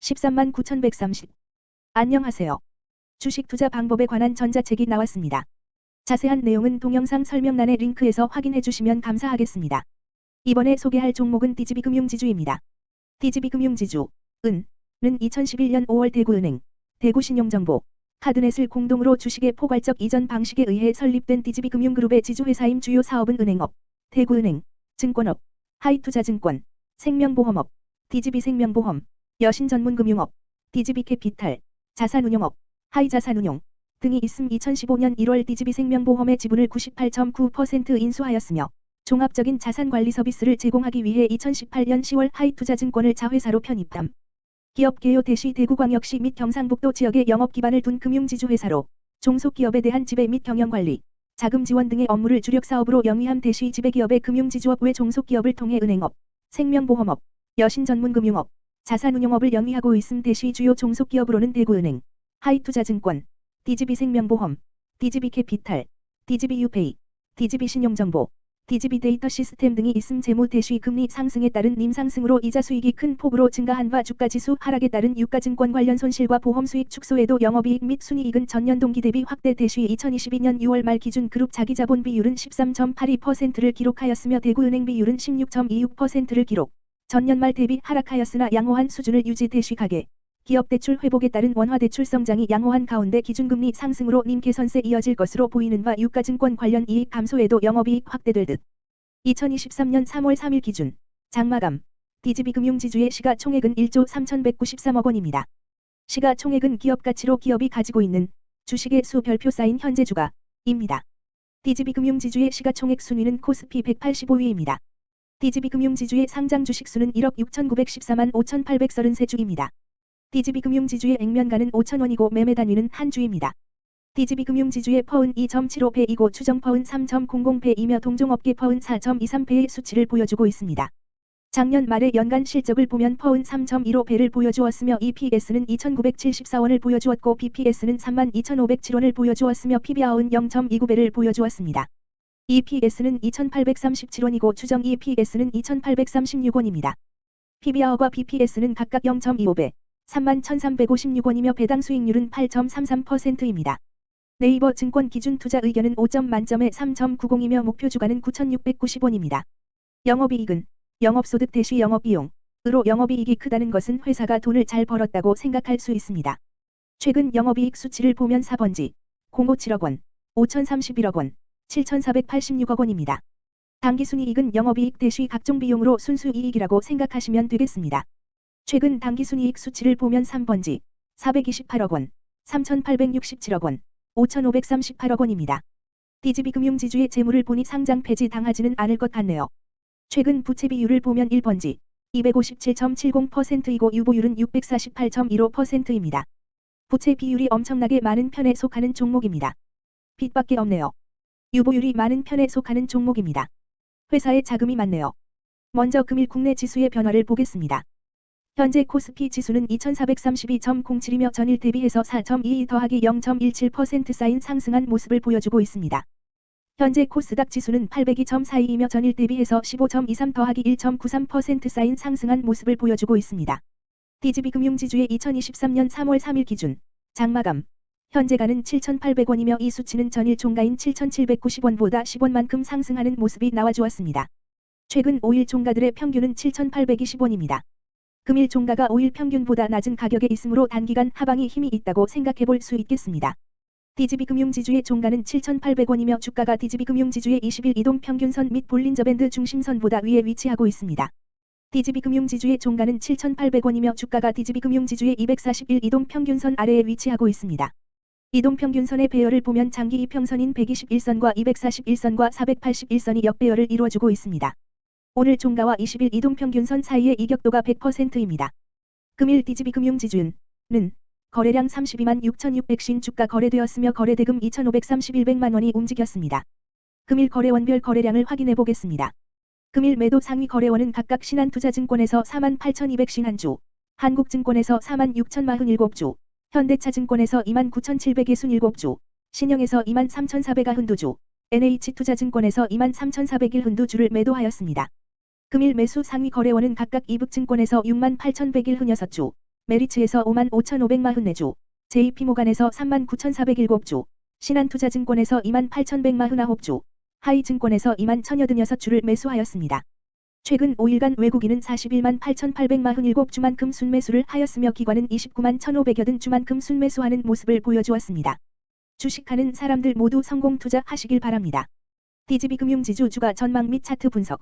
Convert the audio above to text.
13만 9130. 안녕하세요. 주식 투자 방법에 관한 전자책이 나왔습니다. 자세한 내용은 동영상 설명란의 링크에서 확인해 주시면 감사하겠습니다. 이번에 소개할 종목은 DGB 금융지주입니다. DGB 금융지주, 은, 는 2011년 5월 대구은행, 대구신용정보, 카드넷을 공동으로 주식의 포괄적 이전 방식에 의해 설립된 DGB 금융그룹의 지주회사임 주요 사업은 은행업, 대구은행, 증권업, 하이투자증권, 생명보험업, DGB 생명보험, 여신 전문 금융업, DGB 캐피탈, 자산운용업, 하이자산운용 등이 있음 2015년 1월 DGB 생명보험의 지분을 98.9% 인수하였으며 종합적인 자산관리 서비스를 제공하기 위해 2018년 10월 하이투자증권을 자회사로 편입함. 기업 개요 대시 대구광역시 및 경상북도 지역에 영업 기반을 둔 금융지주회사로 종속기업에 대한 지배 및 경영관리, 자금 지원 등의 업무를 주력 사업으로 영위함 대시 지배기업의 금융지주업 외 종속기업을 통해 은행업, 생명보험업, 여신전문금융업, 자산운용업을 영위하고 있음 대시 주요 종속기업으로는 대구은행, 하이투자증권, DGB생명보험, DGB캐피탈, DGB유페이, DGB신용정보, DGB데이터 시스템 등이 있음 재무 대시 금리 상승에 따른 님 상승으로 이자 수익이 큰 폭으로 증가한 바 주가지수 하락에 따른 유가증권 관련 손실과 보험 수익 축소에도 영업이익 및 순이익은 전년 동기 대비 확대 대시 2022년 6월 말 기준 그룹 자기자본 비율은 13.82%를 기록하였으며 대구은행 비율은 16.26%를 기록. 전년 말 대비 하락하였으나 양호한 수준을 유지 가계. 기업 대출 회복에 따른 원화 대출 성장이 양호한 가운데 기준금리 상승으로 님 개선세 이어질 것으로 보이는 바 유가증권 관련 이익 감소에도 영업이익 확대될 듯. 2023년 3월 3일 기준 장마감 DGB 금융지주의 시가총액은 1조 3,193억 원입니다. 시가총액은 기업 가치로 기업이 가지고 있는 주식의 수 별표 쌓인 현재 주가입니다. DGB 금융지주의 시가총액 순위는 코스피 185위입니다. DGB 금융지주의 상장 주식수는 1억 6,914만 5,833주입니다. DGB 금융지주의 액면가는 5,000원이고 매매 단위는 한 주입니다. DGB 금융지주의 퍼은 2.75배이고 추정 퍼은 3.00배이며 동종업계 퍼은 4.23배의 수치를 보여주고 있습니다. 작년 말의 연간 실적을 보면 퍼은 3.15배를 보여주었으며 EPS는 2,974원을 보여주었고 BPS는 32,507원을 보여주었으며 PBR은 0.29배를 보여주었습니다. EPS는 2,837원이고 추정 EPS는 2,836원입니다. PBR과 BPS는 각각 0.25배, 31,356원이며 배당 수익률은 8.33%입니다. 네이버 증권 기준 투자 의견은 5점 만점에 3.90이며 목표 주가는 9,690원입니다. 영업이익은 영업소득 대시 영업비용 으로 영업이익이 크다는 것은 회사가 돈을 잘 벌었다고 생각할 수 있습니다. 최근 영업이익 수치를 보면 4번지 057억 원, 5,031억 원, 7,486억 원입니다. 당기순이익은 영업이익 대시 각종 비용으로 순수이익이라고 생각하시면 되겠습니다. 최근 당기순이익 수치를 보면 3번지 428억 원, 3,867억 원, 5,538억 원입니다. DGB 금융지주의 재물을 보니 상장 폐지 당하지는 않을 것 같네요. 최근 부채 비율을 보면 1번지 257.70%이고 유보율은 648.15%입니다. 부채 비율이 엄청나게 많은 편에 속하는 종목입니다. 빚밖에 없네요. 유보율이 많은 편에 속하는 종목입니다. 회사에 자금이 많네요. 먼저 금일 국내 지수의 변화를 보겠습니다. 현재 코스피 지수는 2432.07이며 전일 대비해서 4.22 더하기 0.17% 쌓인 상승한 모습을 보여주고 있습니다. 현재 코스닥 지수는 802.42이며 전일 대비해서 15.23 더하기 1.93% 쌓인 상승한 모습을 보여주고 있습니다. DGB 금융지주의 2023년 3월 3일 기준 장마감 현재가는 7,800원이며 이 수치는 전일 종가인 7,790원보다 10원만큼 상승하는 모습이 나와주었습니다. 최근 5일 종가들의 평균은 7,820원입니다. 금일 종가가 5일 평균보다 낮은 가격에 있으므로 단기간 하방이 힘이 있다고 생각해 볼 수 있겠습니다. DGB 금융지주의 종가는 7,800원이며 주가가 DGB 금융지주의 20일 이동 평균선 및 볼린저밴드 중심선보다 위에 위치하고 있습니다. DGB 금융지주의 종가는 7,800원이며 주가가 DGB 금융지주의 241 이동 평균선 아래에 위치하고 있습니다. 이동 평균선의 배열을 보면 장기 이평선인 121선과 241선과 481선이 역배열을 이루어주고 있습니다. 오늘 종가와 20일 이동평균선 사이의 이격도가 100%입니다. 금일 DGB 금융지주는 거래량 32만 6,600신 주가 거래되었으며 거래대금 2,531백만 원이 움직였습니다. 금일 거래원별 거래량을 확인해 보겠습니다. 금일 매도 상위 거래원은 각각 신한투자증권에서 4만 8,200신 한주, 한국증권에서 4만 6,047주, 현대차증권에서 2만 9,767주, 신영에서 2만 3,492주, NH투자증권에서 2만 3,401흔두주를 매도하였습니다. 금일 매수 상위 거래원은 각각 이북증권에서 6만 8,101흔 6주, 메리츠에서 5만 5,544주, JP모간에서 3만 9,407주, 신한투자증권에서 2만 8,149주, 하이증권에서 2만 1,086주를 매수하였습니다. 최근 5일간 외국인은 41만 8,847주만큼 순매수를 하였으며 기관은 29만 1,580주만큼 순매수하는 모습을 보여주었습니다. 주식하는 사람들 모두 성공 투자하시길 바랍니다. DGB 금융지주 주가 전망 및 차트 분석